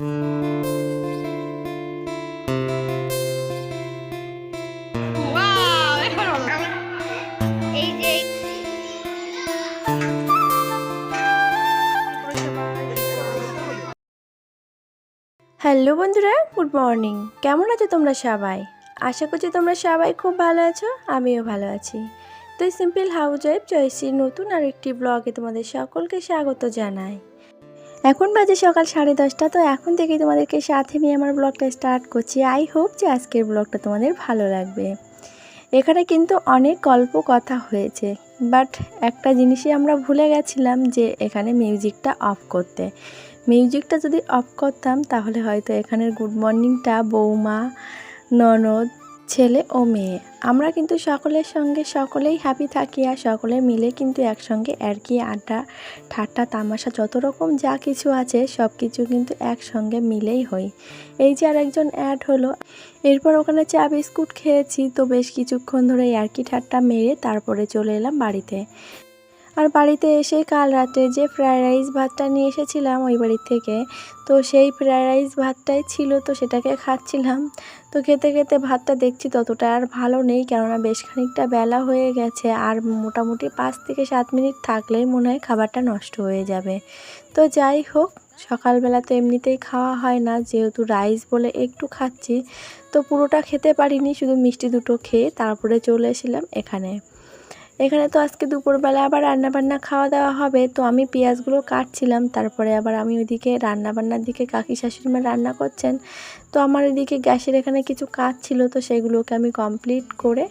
Hello বন্ধুরা, good morning. কেমন আছো তোমরা সবাই? আশা করছি তোমরা সবাই খুব ভালো আছো, আমিও ভালো আছি। তো সিম্পল হাউস ওয়াইফ জয়শ্রীর নতুন আর একটি ব্লগে তোমাদের সকলকে স্বাগত জানাই। এখন বাজে সকাল সাড়ে দশটা, তো এখন থেকেই তোমাদেরকে সাথে নিয়ে আমার ব্লগটা স্টার্ট করছি। আই হোপ যে আজকের ব্লগটা তোমাদের ভালো লাগবে। এখানে কিন্তু অনেক গল্প কথা হয়েছে বাট একটা জিনিসই আমরা ভুলে গেছিলাম যে এখানে মিউজিকটা অফ করতে। মিউজিকটা যদি অফ করতাম, তাহলে হয়তো এখানের গুড মর্নিংটা বৌমা, ননদ ছেলে ও মেয়ে। আমরা কিন্তু সকলের সঙ্গে সকলেই হ্যাপি থাকি আর সকলে মিলে কিন্তু একসঙ্গে আর কি আড্ডা, ঠাট্টা, তামাশা যত রকম যা কিছু আছে সব কিছু কিন্তু একসঙ্গে মিলেই হই এই যে আর একজন অ্যাড হলো, এরপর ওখানে চা বিস্কুট খেয়েছি, তো বেশ কিছুক্ষণ ধরে আর কি ঠাট্টা মেরে তারপরে চলে এলাম বাড়িতে। আর বাড়িতে এসে কাল রাতে যে ফ্রায়েড রাইস ভাতটা নিয়ে এসেছিলাম ওই বাড়ির থেকে, তো সেই ফ্রায়েড রাইস ভাতটাই ছিল, তো সেটাকে খাচ্ছিলাম। তো খেতে খেতে ভাতটা দেখছি ততটা আর ভালো নেই, কেননা বেশ খানিকটা বেলা হয়ে গেছে, আর মোটামুটি পাঁচ থেকে সাত মিনিট থাকলেই মনে হয় খাবারটা নষ্ট হয়ে যাবে। তো যাই হোক, সকালবেলা তো এমনিতেই খাওয়া হয় না, যেহেতু রাইস বলে একটু খাচ্ছি, তো পুরোটা খেতে পারিনি, শুধু মিষ্টি দুটো খেয়ে তারপরে চলে এসেছিলাম এখানে। এখানে তো আজকে দুপুরবেলা আবার রান্নাবান্না খাওয়া দাওয়া হবে, তো আমি পেঁয়াজগুলো কাটছিলাম, তারপরে আবার আমি ওইদিকে রান্নাবান্নার দিকে কাকি শাশুড়ি মা রান্না করছেন, তো আমার এদিকে গ্যাসের এখানে কিছু কাজ ছিল, তো সেগুলোকে আমি কমপ্লিট করে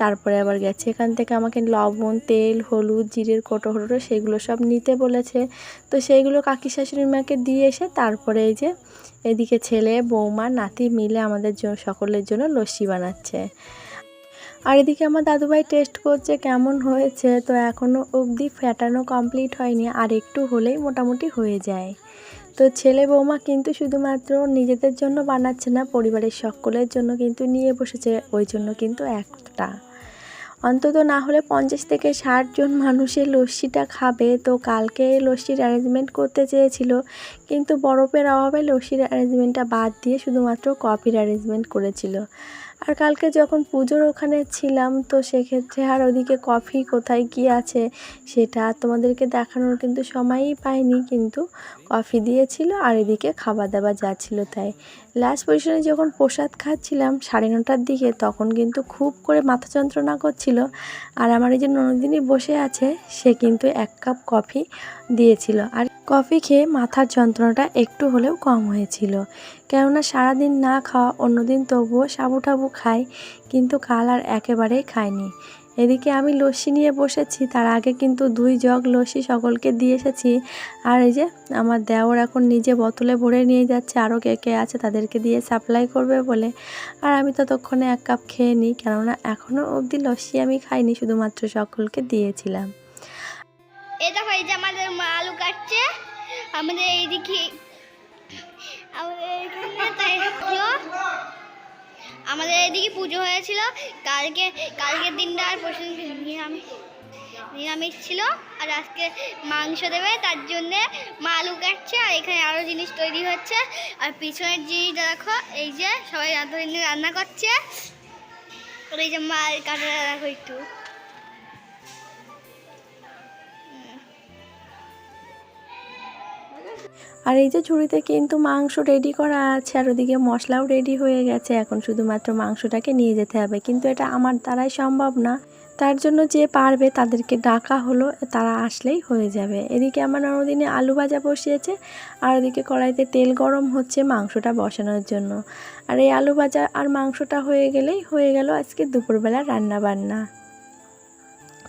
তারপরে আবার গেছি। এখান থেকে আমাকে লবণ, তেল, হলুদ, জিরের কোটো হোটো সেগুলো সব নিতে বলেছে, তো সেইগুলো কাকি শাশুড়ি মাকে দিয়ে এসে তারপরে এই যে এদিকে ছেলে, বৌমা, নাতি মিলে আমাদের জন্য সকলের জন্য লস্যি বানাচ্ছে। আর এদিকে আমার দাদুভাই টেস্ট করছে কেমন হয়েছে, তো এখনও অবধি ফ্যাটানো কমপ্লিট হয়নি, আর একটু হলেই মোটামুটি হয়ে যায়। তো ছেলে বৌমা কিন্তু শুধুমাত্র নিজেদের জন্য বানাচ্ছে না, পরিবারের সকলের জন্য কিন্তু নিয়ে বসেছে, ওই জন্য কিন্তু একটা। অন্তত না হলে পঞ্চাশ থেকে ষাট জন মানুষের লস্যিটা খাবে, তো কালকে লস্যির অ্যারেঞ্জমেন্ট করতে চেয়েছিল, কিন্তু বরফের অভাবে লস্যির অ্যারেঞ্জমেন্টটা বাদ দিয়ে শুধুমাত্র কফির অ্যারেঞ্জমেন্ট করেছিল। আর কালকে যখন পুজোর ওখানে ছিলাম, তো সেক্ষেত্রে আর ওদিকে কফি কোথায় কী আছে সেটা তোমাদেরকে দেখানোর কিন্তু সময়ই পাইনি, কিন্তু কফি দিয়েছিল আর এদিকে খাবার দাবার যা ছিল তাই। লাস্ট পজিশনে যখন প্রসাদ খাচ্ছিলাম সাড়ে নটার দিকে, তখন কিন্তু খুব করে মাথা যন্ত্রণা করছিল। আর আমার এই যে ননদিনী বসে আছে, সে কিন্তু এক কাপ কফি দিয়েছিল। আর কফি খেয়ে মাথার যন্ত্রণাটা একটু হলেও কম হয়েছিল। কেননা সারাদিন না খাওয়া অন্যদিন তবুও সাবু টাবু খাই, কিন্তু কাল আর একেবারেই খাইনি। এদিকে আমি লস্যি নিয়ে বসেছি, তার আগে কিন্তু দুই জগ লস্যি সকলকে দিয়ে এসেছি। আর এই যে আমার দেওর এখন নিজে বোতলে ভরে নিয়ে যাচ্ছে, আরও কে কে আছে তাদেরকে দিয়ে সাপ্লাই করবে বলে। আর আমি ততক্ষণে এক কাপ খেয়ে নিই, কেননা এখনও অবধি লস্যি আমি খাইনি, শুধুমাত্র সকলকে দিয়েছিলাম। এই দেখো যে আমাদের মা আলু কাটছে। আমাদের এইদিকে আমাদের এদিকে পুজো হয়েছিল। কালকে কালকের দিনটা আর পরশু নিরামিষ নিরামিষ ছিল। আর আজকে মাংস দেবে, তার জন্যে মা আলু কাটছে। আর এখানে আরও জিনিস তৈরি হচ্ছে। আর পিছনের জিনিসটা দেখো, এই যে সবাই রান্না রান্না করছে। আর এই যে মাল কাটা দেখো একটু। আর এই যে ঝুড়িতে কিন্তু মাংস রেডি করা আছে, আর ওদিকে মশলাও রেডি হয়ে গেছে। এখন শুধুমাত্র মাংসটাকে নিয়ে যেতে হবে। কিন্তু এটা আমার দ্বারাই সম্ভব না। তার জন্য যে পারবে তাদেরকে ডাকা হলো, তারা আসলেই হয়ে যাবে। এদিকে আমার নরদিনে আলু ভাজা বসিয়েছে, আর ওদিকে কড়াইতে তেল গরম হচ্ছে মাংসটা বসানোর জন্য। আর এই আলু ভাজা আর মাংসটা হয়ে গেলেই হয়ে গেল আজকে দুপুরবেলা রান্না বান্না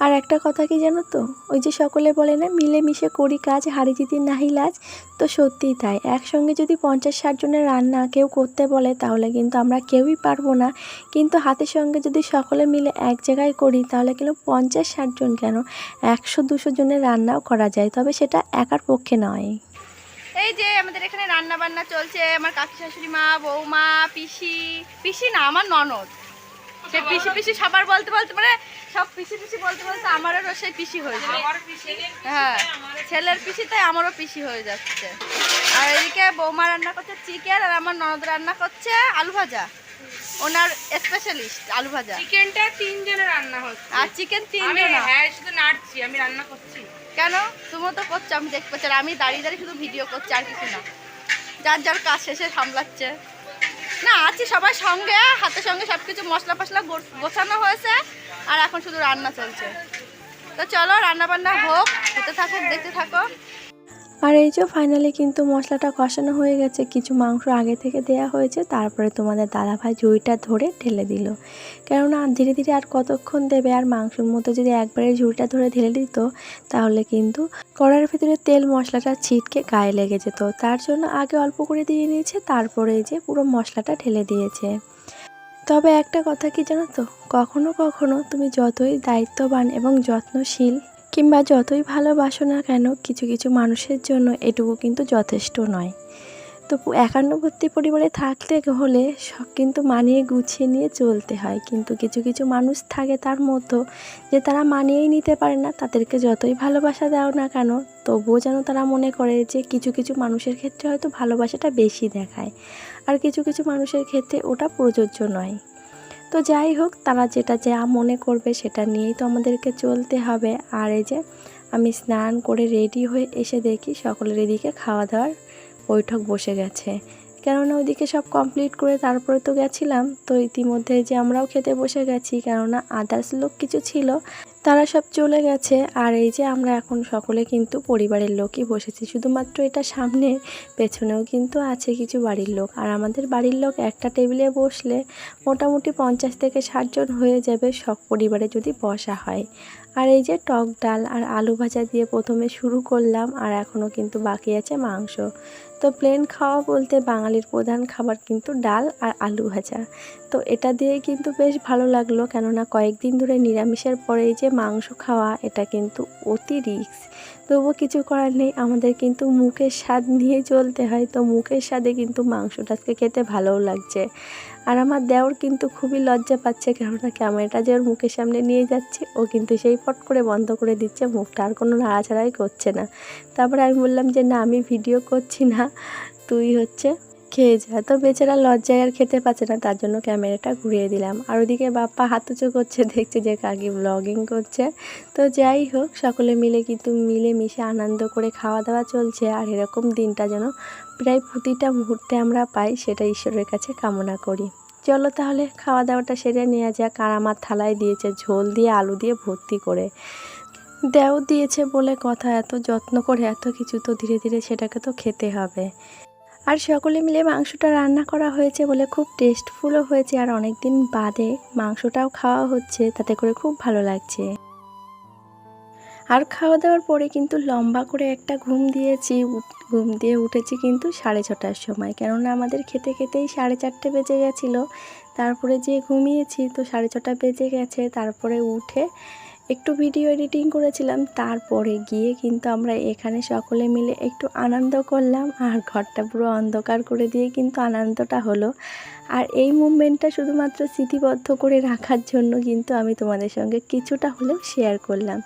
আর একটা কথা কি জানো তো? ওই যে সকলে বলে না, মিলেমিশে করি কাজ হাড়ি জিতি নাহি লাজ? তো সত্যিই তাই। একসঙ্গে যদি পঞ্চাশ, ষাট জনের রান্না কেউ করতে বলে, তাহলে কিন্তু আমরা কেউই পারব না। কিন্তু হাতের সঙ্গে যদি সকলে মিলে এক জায়গায় করি, তাহলে কিন্তু পঞ্চাশ, ষাট জন কেন? একশো, দুশো জনের রান্নাও করা যায়, তবে সেটা একার পক্ষে নয়। এই যে আমাদের এখানে রান্না বান্না চলছে, আমার কাকি শাশুড়ি মা, বৌমা, পিসি পিসি না, আমার ননদ। সে পিসি পিসি সবার বলতে বলতে মানে পিসি পিসি বলতে বলতে আমারও সেই পিসি হয়ে যায় হ্যাঁ ছেলের পিসি তাই আমারও পিসি হয়ে যাচ্ছে। আর এদিকে বৌমা রান্না করছে চিকেন আর আমার ননদ রান্না করছে আলু ভাজা। ওনার স্পেশালিস্ট আলু ভাজা। চিকেনটা তিনজনের রান্না হচ্ছে। আর চিকেন তিন আমি হ্যাঁ শুধু নাড়ছি আমি রান্না করছি। কেন? তুমিও তো করছ আমি দেখতে আর আমি দাঁড়িয়ে দাঁড়িয়ে শুধু ভিডিও করছি আর কিছু না। যার যার কাজ শেষে সামলাচ্ছে। না আছি সবার সঙ্গে হাতের সঙ্গে সব কিছু মশলা ফসলা গোছানো হয়েছে। আর এখন শুধু রান্না চলছে। তো চলো রান্না বান্না হোক হতে থাকুক, দেখতে থাকো। আর এই যে ফাইনালি কিন্তু মশলাটা কষানো হয়ে গেছে, কিছু মাংস আগে থেকে দেয়া হয়েছে, তারপরে তোমাদের দাদাভাই ঝুড়িটা ধরে ঢেলে দিল। কেননা ধীরে ধীরে আর কতক্ষণ দেবে, আর মাংসের মধ্যে যদি একবারে ঝুড়িটা ধরে ঢেলে দিত, তাহলে কিন্তু কড়ার ভিতরে তেল মশলাটা ছিটকে গায়ে লেগে যেত। তার জন্য আগে অল্প করে দিয়ে নিয়েছে, তারপরে এই যে পুরো মশলাটা ঢেলে দিয়েছে। তবে একটা কথা কি জানো তো? কখনো কখনো তুমি যতই দায়িত্ববান এবং যত্নশীল কিংবা যতই ভালোবাসো না কেন, কিছু কিছু মানুষের জন্য এটুকু কিন্তু যথেষ্ট নয়। তো একান্নবর্তী পরিবারে থাকতে হলে সব কিন্তু মানিয়ে গুছিয়ে নিয়ে চলতে হয়। কিন্তু কিছু কিছু মানুষ থাকে তার মতো যে তারা মানিয়েই নিতে পারে না। তাদেরকে যতই ভালোবাসা দাও না কেন, তবুও যেন তারা মনে করে যে কিছু কিছু মানুষের ক্ষেত্রে হয়তো ভালোবাসাটা বেশি দেখায়। আর কিছু কিছু মানুষের ক্ষেত্রে ওটা প্রযোজ্য নয়। তো যাই হোক, তারা যেটা যা মনে করবে সেটা নিয়েই তো আমাদেরকে চলতে হবে। আর এই যে, আমি স্নান করে রেডি হয়ে এসে দেখি সকলের এদিকে খাওয়া দাওয়ার বৈঠক বসে গেছে। কেননা ওইদিকে সব কমপ্লিট করে তারপরে তো গেছিলাম। তো ইতিমধ্যে যে আমরাও খেতে বসে গেছি, কেননা আদার্স লোক কিছু ছিল, তারা সব চলে গেছে। আর এই যে আমরা এখন সকলে কিন্তু পরিবারের লোকই বসেছি। শুধুমাত্র এটা সামনে, পেছনেও কিন্তু আছে কিছু বাড়ির লোক। আর আমাদের বাড়ির লোক একটা টেবিলে বসলে মোটামুটি পঞ্চাশ থেকে ষাটজন হয়ে যাবে, সব পরিবারে যদি বসা হয়। আর এই যে টক ডাল আর আলু ভাজা দিয়ে প্রথমে শুরু করলাম, আর এখনও কিন্তু বাকি আছে মাংস। তো প্লেন খাওয়া বলতে বাঙালির প্রধান খাবার কিন্তু ডাল আর আলু ভাজা। তো এটা দিয়ে কিন্তু বেশ ভালো লাগল, কেননা কয়েকদিন ধরে নিরামিষের পরে এই যে মাংস খাওয়া, এটা কিন্তু অতি রিস্ক। তবুও কিছু করার নেই। আমাদের কিন্তু মুখের স্বাদ নিয়ে চলতে হয়। তো মুখের স্বাদে কিন্তু মাংসটাকে খেতে ভালোও লাগছে। আর আমার দেওর কিন্তু খুবই লজ্জা পাচ্ছে, কেননা ক্যামেরাটা যে ওর মুখের সামনে নিয়ে যাচ্ছে, ও কিন্তু সেই পট করে বন্ধ করে দিচ্ছে। মুখটা আর কোনো নাড়াচাড়াই করছে না। তারপরে আমি বললাম যে, না, আমি ভিডিও করছি না। তুই হচ্ছে খেয়ে যা তো বেচারা লজ্জায় আর খেতে পাচ্ছে না, তার জন্য ক্যামেরাটা ঘুরিয়ে দিলাম। আর ওদিকে বাপ্পা হাতুচো করছে, দেখছে যে কাকি ব্লগিং করছে। তো যাই হোক, সকলে মিলে কিন্তু মিলে মিশে আনন্দ করে খাওয়া দাওয়া চলছে। আর এরকম দিনটা যেন প্রায় প্রতিটা মুহূর্তে আমরা পাই, সেটা ঈশ্বরের কাছে কামনা করি। চলো তাহলে খাওয়া দাওয়াটা সেরে নেওয়া যাক। আর আমার থালায় দিয়েছে ঝোল দিয়ে আলু দিয়ে ভর্তি করে। দেও দিয়েছে বলে কথা, এত যত্ন করে এত কিছু তো ধীরে ধীরে সেটাকে তো খেতে হবে। আর সকলে মিলে মাংসটা রান্না করা হয়েছে বলে খুব টেস্টফুলও হয়েছে আর অনেক দিন বাদে মাংসটাও খাওয়া হচ্ছে, তাতে করে খুব ভালো লাগছে। আর খাওয়া দাওয়ার পরে কিন্তু লম্বা করে একটা ঘুম দিয়েছি ঘুম দিয়ে উঠেছি কিন্তু সাড়ে ছটার সময়। কেননা আমাদের খেতে খেতেই সাড়ে চারটে বেজে গেছিল। তারপরে যে ঘুমিয়েছি তো সাড়ে ছটা বেজে গেছে, তারপরে উঠে একটু ভিডিও এডিটিং করেছিলাম, তারপরে গিয়ে কিন্তু আমরা এখানে সকলে মিলে একটু আনন্দ করলাম, আর ঘরটা পুরো অন্ধকার করে দিয়ে কিন্তু আনন্দটা হলো। আর এই মুভমেন্টটা শুধুমাত্র স্মৃতিবদ্ধ করে রাখার জন্য কিন্তু আমি তোমাদের সঙ্গে কিছুটা হলেও শেয়ার করলাম।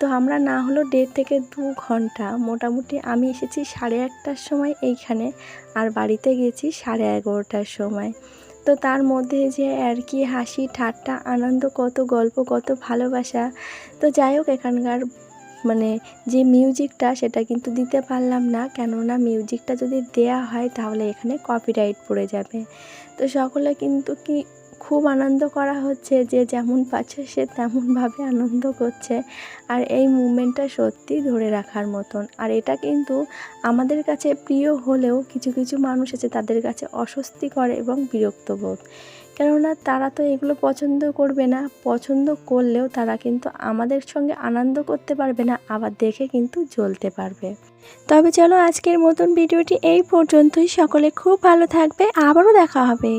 তো আমরা না হলো দেড় থেকে দু ঘণ্টা, মোটামুটি আমি এসেছি সাড়ে একটার সময় এইখানে, আর বাড়িতে গেছি সাড়ে এগারোটার সময়। তো তার মধ্যে যে আর কি হাসি, ঠাট্টা, আনন্দ, কত গল্প, কত ভালোবাসা। তো যাই হোক, এখানকার মানে যে মিউজিকটা সেটা কিন্তু দিতে পারলাম না। কেননা মিউজিকটা যদি দেয়া হয় তাহলে এখানে কপিরাইট পড়ে যাবে। তো সকলে কিন্তু কি খুব আনন্দ করা হচ্ছে যে যেমন পাচ্ছে সে তেমনভাবে আনন্দ করছে। আর এই মুভমেন্টটা সত্যি ধরে রাখার মতন। আর এটা কিন্তু আমাদের কাছে প্রিয় হলেও কিছু কিছু মানুষ আছে তাদের কাছে অস্বস্তিকর এবং বিরক্ত বোধ কেননা তারা তো এগুলো পছন্দ করবে না। পছন্দ করলেও তারা কিন্তু আমাদের সঙ্গে আনন্দ করতে পারবে না, আবার দেখে কিন্তু জ্বলতে পারবে। তবে চলো আজকের মতন ভিডিওটি এই পর্যন্তই। সকলে খুব ভালো থাকবে। আবারও দেখা হবে।